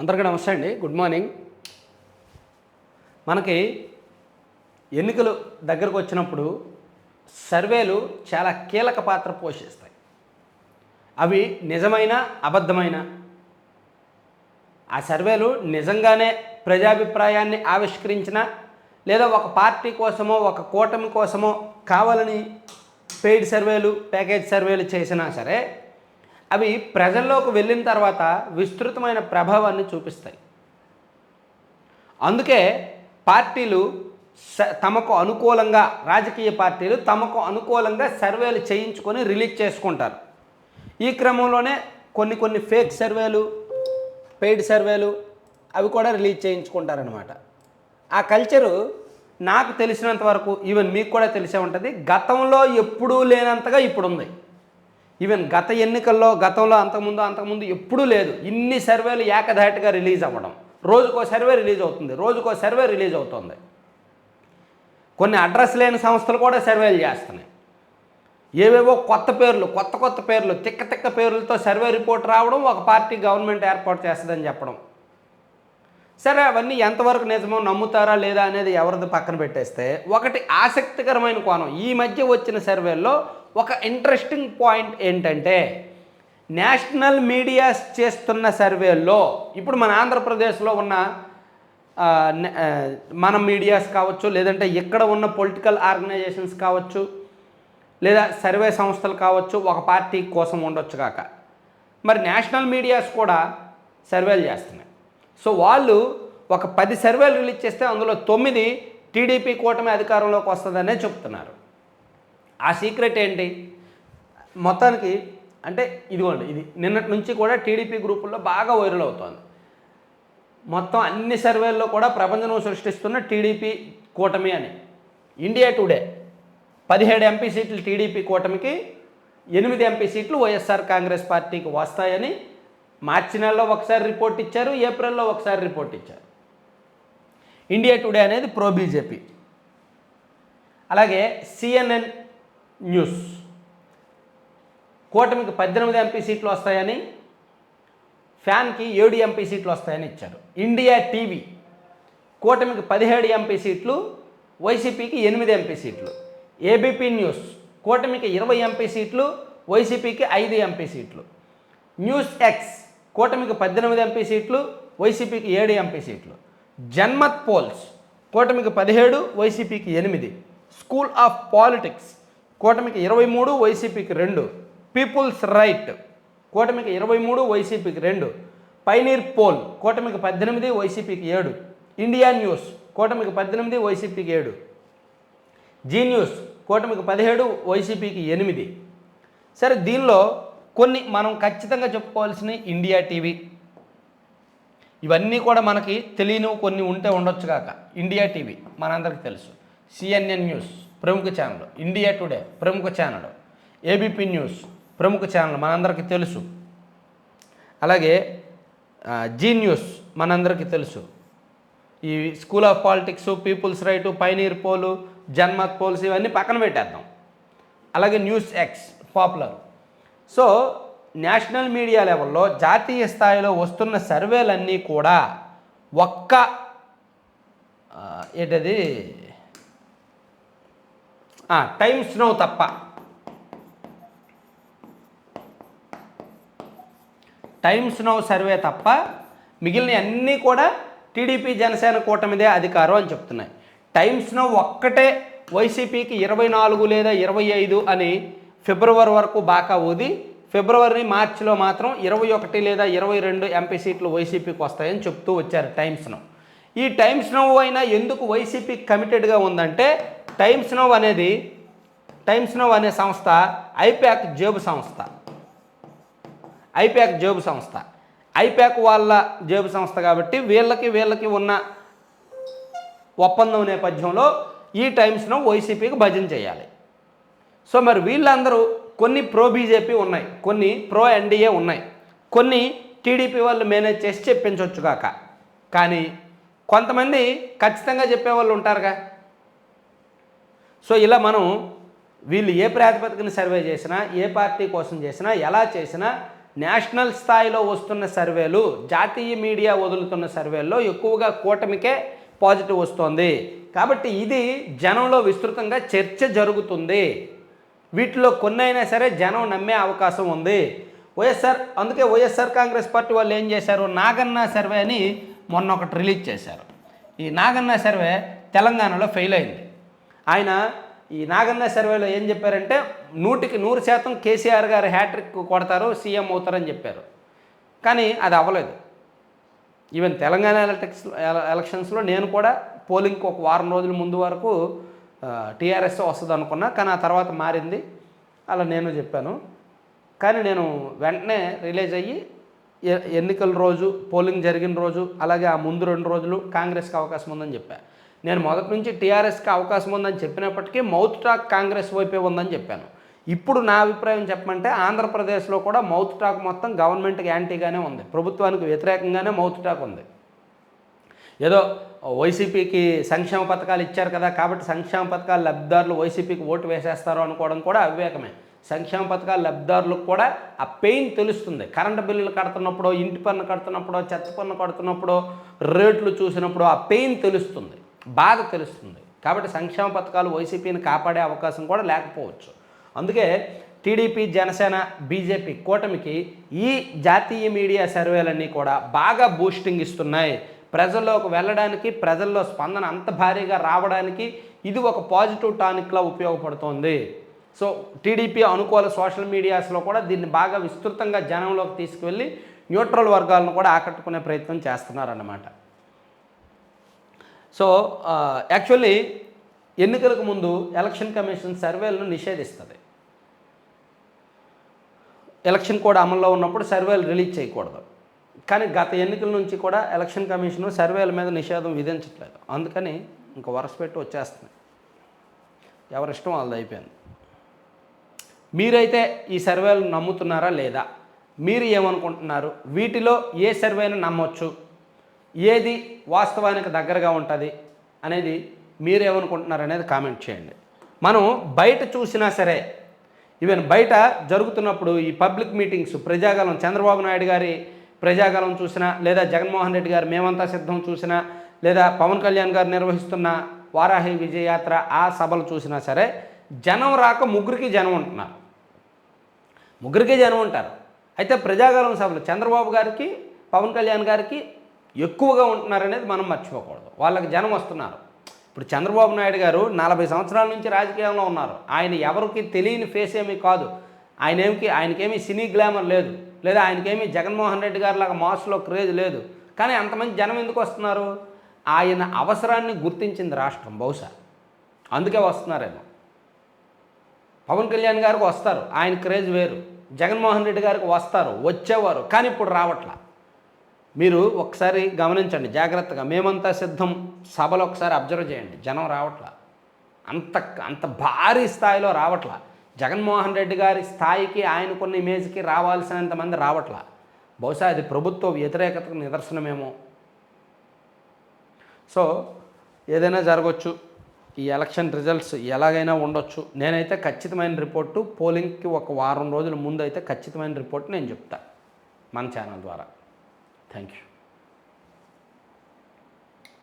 అందరికీ నమస్తే అండి. Good morning. మనకి ఎన్నికలు దగ్గరకు వచ్చినప్పుడు సర్వేలు చాలా కీలక పాత్ర పోషిస్తాయి. అవి నిజమైన అబద్ధమైన. ఆ సర్వేలు నిజంగానే ప్రజాభిప్రాయాన్ని ఆవిష్కరించిన లేదా ఒక పార్టీ కోసమో ఒక కూటమి కోసమో కావాలని పెయిడ్ సర్వేలు ప్యాకేజ్ సర్వేలు చేసినా సరే అవి ప్రజల్లోకి వెళ్ళిన తర్వాత విస్తృతమైన ప్రభావాన్ని చూపిస్తాయి. అందుకే పార్టీలు తమకు అనుకూలంగా రాజకీయ పార్టీలు తమకు అనుకూలంగా సర్వేలు చేయించుకొని రిలీజ్ చేసుకుంటారు. ఈ క్రమంలోనే కొన్ని కొన్ని ఫేక్ సర్వేలు పెయిడ్ సర్వేలు అవి కూడా రిలీజ్ చేయించుకుంటారనమాట ఆ కల్చరు నాకు తెలిసినంత వరకు ఈవెన్ మీకు కూడా తెలిసే ఉంటుంది గతంలో ఎప్పుడూ లేనంతగా ఇప్పుడు ఉంది ఈవెన్ గత ఎన్నికల్లో గతంలో అంతకుముందు అంతకుముందు ఎప్పుడూ లేదు. ఇన్ని సర్వేలు ఏకధాటిగా రిలీజ్ అవ్వడం. రోజుకో సర్వే రిలీజ్ అవుతుంది. రోజుకో సర్వే రిలీజ్ అవుతుంది. కొన్ని అడ్రస్ లేని సంస్థలు కూడా సర్వేలు చేస్తున్నాయి. ఏవేవో కొత్త పేర్లు కొత్త కొత్త పేర్లు తిక్క తిక్క పేర్లతో సర్వే రిపోర్ట్ రావడం ఒక పార్టీ గవర్నమెంట్ ఏర్పాటు చేస్తుందని చెప్పడం. సరే అవన్నీ ఎంతవరకు నిజమో నమ్ముతారా లేదా అనేది ఎవరిది పక్కన పెట్టేస్తే ఒకటి ఆసక్తికరమైన కోణం. ఈ మధ్య వచ్చిన సర్వేల్లో ఒక ఇంట్రెస్టింగ్ పాయింట్ ఏంటంటే నేషనల్ మీడియాస్ చేస్తున్న సర్వేల్లో ఇప్పుడు మన ఆంధ్రప్రదేశ్లో ఉన్న మన మీడియాస్ కావచ్చు లేదంటే ఇక్కడ ఉన్న పొలిటికల్ ఆర్గనైజేషన్స్ కావచ్చు లేదా సర్వే సంస్థలు కావచ్చు ఒక పార్టీ కోసం ఉండొచ్చు కాక. మరి నేషనల్ మీడియాస్ కూడా సర్వేలు చేస్తున్నాయి. సో వాళ్ళు ఒక పది సర్వేలు రిలీజ్ చేస్తే అందులో తొమ్మిది టీడీపీ కూటమి అధికారంలోకి వస్తుందనే చెప్తున్నారు. ఆ సీక్రెట్ ఏంటి? మొత్తానికి అంటే ఇదిగోండి ఇది నిన్నటి నుంచి కూడా టీడీపీ గ్రూపుల్లో బాగా వైరల్ అవుతోంది. మొత్తం అన్ని సర్వేల్లో కూడా ప్రపంచం సృష్టిస్తున్న టీడీపీ కూటమి అని. ఇండియా టుడే పదిహేడు ఎంపీ సీట్లు టీడీపీ కూటమికి ఎనిమిది ఎంపీ సీట్లు వైఎస్ఆర్ కాంగ్రెస్ పార్టీకి వస్తాయని మార్చి నెలలో ఒకసారి రిపోర్ట్ ఇచ్చారు ఏప్రిల్లో ఒకసారి రిపోర్ట్ ఇచ్చారు. ఇండియా టుడే అనేది ప్రో బీజేపీ. అలాగే సిఎన్ఎన్ న్యూస్. కూటమికి పద్దెనిమిది ఎంపీ సీట్లు వస్తాయని ఫ్యాన్కి ఏడు ఎంపీ సీట్లు వస్తాయని ఇచ్చారు. India TV. కూటమికి పదిహేడు ఎంపీ సీట్లు వైసీపీకి ఎనిమిది ఎంపీ సీట్లు. ABP news. కూటమికి ఇరవై ఎంపీ సీట్లు వైసీపీకి ఐదు ఎంపీ సీట్లు. News X. కూటమికి పద్దెనిమిది ఎంపీ సీట్లు వైసీపీకి ఏడు ఎంపీ సీట్లు. జన్మత్ పోల్స్ కూటమికి పదిహేడు వైసీపీకి ఎనిమిది. స్కూల్ ఆఫ్ పాలిటిక్స్ కూటమికి ఇరవై మూడు వైసీపీకి రెండు. పీపుల్స్ రైట్ కూటమికి ఇరవై మూడు వైసీపీకి రెండు. పైనీర్ పోల్ కూటమికి పద్దెనిమిది వైసీపీకి ఏడు. ఇండియా న్యూస్ కూటమికి పద్దెనిమిది వైసీపీకి ఏడు. జీ న్యూస్ కూటమికి పదిహేడు వైసీపీకి ఎనిమిది. సరే దీనిలో కొన్ని మనం ఖచ్చితంగా చెప్పుకోవాల్సిన ఇండియా టీవీ. ఇవన్నీ కూడా మనకి తెలియనివి కొన్ని ఉంటే ఉండొచ్చు కాక. ఇండియా టీవీ మనందరికీ తెలుసు. సిఎన్ఎన్ న్యూస్ ప్రముఖ ఛానల్. ఇండియా టుడే ప్రముఖ ఛానల్. ఏబీపీ న్యూస్ ప్రముఖ ఛానల్ మనందరికీ తెలుసు. అలాగే జీ న్యూస్ మనందరికీ తెలుసు. ఈ school of politics people's right pioneer poll Janmat polls ఇవన్నీ పక్కన పెట్టేద్దాం. అలాగే news X popular. So national media లెవెల్లో జాతీయ స్థాయిలో వస్తున్న సర్వేలన్నీ కూడా ఒక్క ఏంటది? టైమ్స్ నో తప్ప. టైమ్స్ నో సర్వే తప్ప మిగిలిన అన్నీ కూడా టీడీపీ జనసేన కూటమిదే అధికారం అని చెప్తున్నాయి. టైమ్స్ నో ఒక్కటే వైసీపీకి ఇరవై నాలుగు లేదా ఇరవై ఐదు అని ఫిబ్రవరి వరకు బాకా ఊది ఫిబ్రవరి మార్చిలో మాత్రం ఇరవై ఒకటి లేదా ఇరవై రెండు ఎంపీ సీట్లు వైసీపీకి వస్తాయని చెప్తూ వచ్చారు టైమ్స్ను ఈ టైమ్స్ నోవ్ అయినా ఎందుకు వైసీపీ కమిటెడ్గా ఉందంటే టైమ్స్ నోవ్ అనేది టైమ్స్ నోవ్ అనే సంస్థ ఐప్యాక్ జేబు సంస్థ. ఐప్యాక్ జేబు సంస్థ. ఐప్యాక్ వాళ్ళ జేబు సంస్థ కాబట్టి వీళ్ళకి వీళ్ళకి ఉన్న ఒప్పందం నేపథ్యంలో ఈ టైమ్స్ను వైసీపీకి భజన చేయాలి. సో మరి వీళ్ళందరూ కొన్ని ప్రో బీజేపీ ఉన్నాయి కొన్ని ప్రో ఎన్డీఏ ఉన్నాయి. కొన్ని టీడీపీ వాళ్ళు మేనేజ్ చేసి చెప్పించవచ్చు కాక. కానీ కొంతమంది ఖచ్చితంగా చెప్పేవాళ్ళు ఉంటారుగా. సో ఇలా మనం వీళ్ళు ఏ ప్రాతిపదికన సర్వే చేసినా ఏ పార్టీ కోసం చేసినా ఎలా చేసినా నేషనల్ స్థాయిలో వస్తున్న సర్వేలు జాతీయ మీడియా వదులుతున్న సర్వేల్లో ఎక్కువగా కూటమికే పాజిటివ్ వస్తోంది. కాబట్టి ఇది జనంలో విస్తృతంగా చర్చ జరుగుతుంది. వీటిలో కొన్ని అయినా సరే జనం నమ్మే అవకాశం ఉంది. వైఎస్ఆర్ అందుకే వైఎస్ఆర్ కాంగ్రెస్ పార్టీ వాళ్ళు ఏం చేశారు? నాగన్న సర్వే అని మొన్న ఒకటి రిలీజ్ చేశారు. ఈ నాగన్న సర్వే తెలంగాణలో ఫెయిల్ అయింది. ఆయన ఈ నాగన్న సర్వేలో ఏం చెప్పారంటే నూటికి నూరు శాతం కేసీఆర్ గారు హ్యాట్రిక్ కొడతారు సీఎం అవుతారని చెప్పారు. కానీ అది అవ్వలేదు. ఈవెన్ తెలంగాణ ఎలక్ట్రిక్స్ ఎలక్షన్స్లో నేను కూడా పోలింగ్కి ఒక వారం రోజుల ముందు వరకు టీఆర్ఎస్ వస్తుంది అనుకున్నా కానీ ఆ తర్వాత మారింది. అలా నేను చెప్పాను. కానీ నేను వెంటనే రిలీజ్ అయ్యి ఎన్నికల రోజు పోలింగ్ జరిగిన రోజు అలాగే ఆ ముందు రెండు రోజులు కాంగ్రెస్కి అవకాశం ఉందని చెప్పాను నేను మొదటి నుంచి టీఆర్ఎస్కి అవకాశం ఉందని చెప్పినప్పటికీ మౌత్ టాక్ కాంగ్రెస్ వైపే ఉందని చెప్పాను. ఇప్పుడు నా అభిప్రాయం చెప్పమంటే ఆంధ్రప్రదేశ్లో కూడా మౌత్ టాక్ మొత్తం గవర్నమెంట్కి యాంటీగానే ఉంది. ప్రభుత్వానికి వ్యతిరేకంగానే మౌత్ టాక్ ఉంది. ఏదో వైసీపీకి సంక్షేమ పథకాలు ఇచ్చారు కదా కాబట్టి సంక్షేమ పథకాలు లబ్ధిదారులు వైసీపీకి ఓటు వేసేస్తారు అనుకోవడం కూడా అవివేకమే. సంక్షేమ పథకాల లబ్ధిదారులకు కూడా ఆ పెయిన్ తెలుస్తుంది. కరెంటు బిల్లులు కడుతున్నప్పుడు ఇంటి పన్ను కడుతున్నప్పుడు చెత్త పన్ను కడుతున్నప్పుడు రేట్లు చూసినప్పుడు ఆ పెయిన్ తెలుస్తుంది బాధ తెలుస్తుంది. కాబట్టి సంక్షేమ పథకాలు వైసీపీని కాపాడే అవకాశం కూడా లేకపోవచ్చు. అందుకే టీడీపీ జనసేన బీజేపీ కూటమికి ఈ జాతీయ మీడియా సర్వేలన్నీ కూడా బాగా బూస్టింగ్ ఇస్తున్నాయి. ప్రజల్లోకి వెళ్ళడానికి ప్రజల్లో స్పందన అంత భారీగా రావడానికి ఇది ఒక పాజిటివ్ టానిక్లా ఉపయోగపడుతోంది. సో టీడీపీ అనుకూల సోషల్ మీడియాస్లో కూడా దీన్ని బాగా విస్తృతంగా జనంలోకి తీసుకువెళ్ళి న్యూట్రల్ వర్గాలను కూడా ఆకట్టుకునే ప్రయత్నం చేస్తున్నారన్నమాట. సో యాక్చువల్లీ ఎన్నికలకు ముందు ఎలక్షన్ కమిషన్ సర్వేలను నిషేధిస్తుంది. ఎలక్షన్ కోడ్ అమల్లో ఉన్నప్పుడు సర్వేలు రిలీజ్ చేయకూడదు. కానీ గత ఎన్నికల నుంచి కూడా ఎలక్షన్ కమిషన్ సర్వేల మీద నిషేధం విధించట్లేదు. అందుకని ఇంక వరుస పెట్టి వచ్చేస్తుంది ఎవరిష్టం వాళ్ళది అయిపోయింది. మీరైతే ఈ సర్వేలు నమ్ముతున్నారా లేదా? మీరు ఏమనుకుంటున్నారు? వీటిలో ఏ సర్వేను నమ్మొచ్చు? ఏది వాస్తవానికి దగ్గరగా ఉంటుంది? అనేది మీరేమనుకుంటున్నారు అనేది కామెంట్ చేయండి. మనం బయట చూసినా సరే ఈవెన్ బయట జరుగుతున్నప్పుడు ఈ పబ్లిక్ మీటింగ్స్ ప్రజాగలం చంద్రబాబు నాయుడు గారి ప్రజాగలం చూసినా లేదా జగన్మోహన్ రెడ్డి గారు మేమంతా సిద్ధం చూసినా లేదా పవన్ కళ్యాణ్ గారు నిర్వహిస్తున్న వారాహి విజయయాత్ర ఆ సభలు చూసినా సరే జనం రాక ముగ్గురికి జనం ఉంటున్నారు. ముగ్గురికే జనం ఉంటారు. అయితే ప్రజాగలం సభలు చంద్రబాబు గారికి పవన్ కళ్యాణ్ గారికి ఎక్కువగా ఉంటున్నారనేది మనం మర్చిపోకూడదు. వాళ్ళకి జనం వస్తున్నారు. ఇప్పుడు చంద్రబాబు నాయుడు గారు నలభై సంవత్సరాల నుంచి రాజకీయంలో ఉన్నారు. ఆయన ఎవరికి తెలియని ఫేస్ ఏమీ కాదు. ఆయన ఏమికి ఆయనకేమీ సినీ గ్లామర్ లేదు. లేదా ఆయనకేమీ జగన్మోహన్ రెడ్డి గారి లాగా మాస్లో క్రేజ్ లేదు. కానీ అంతమంది జనం ఎందుకు వస్తున్నారు? ఆయన అవసరాన్ని గుర్తించింది రాష్ట్రం బహుశా. అందుకే వస్తున్నారేమో. పవన్ కళ్యాణ్ గారికి వస్తారు. ఆయన క్రేజ్ వేరు. జగన్మోహన్ రెడ్డి గారికి వస్తారు. వచ్చేవారు. కానీ ఇప్పుడు రావట్లా. మీరు ఒకసారి గమనించండి. జాగ్రత్తగా. మేమంతా సిద్ధం. సభలో ఒకసారి అబ్జర్వ్ చేయండి. జనం రావట్లా. అంత అంత భారీ స్థాయిలో రావట్లా. జగన్మోహన్ రెడ్డి గారి స్థాయికి ఆయనకున్న ఇమేజ్కి రావాల్సినంత మంది రావట్లా? బహుశా అది ప్రభుత్వ వ్యతిరేకతకు నిదర్శనమేమో. సో ఏదైనా జరగవచ్చు ఈ ఎలక్షన్ రిజల్ట్స్ ఎలాగైనా ఉండొచ్చు. నేనైతే ఖచ్చితమైన రిపోర్టు పోలింగ్కి ఒక వారం రోజుల ముందు అయితే ఖచ్చితమైన రిపోర్ట్ నేను చెప్తా. మన ఛానల్ ద్వారా. Thank you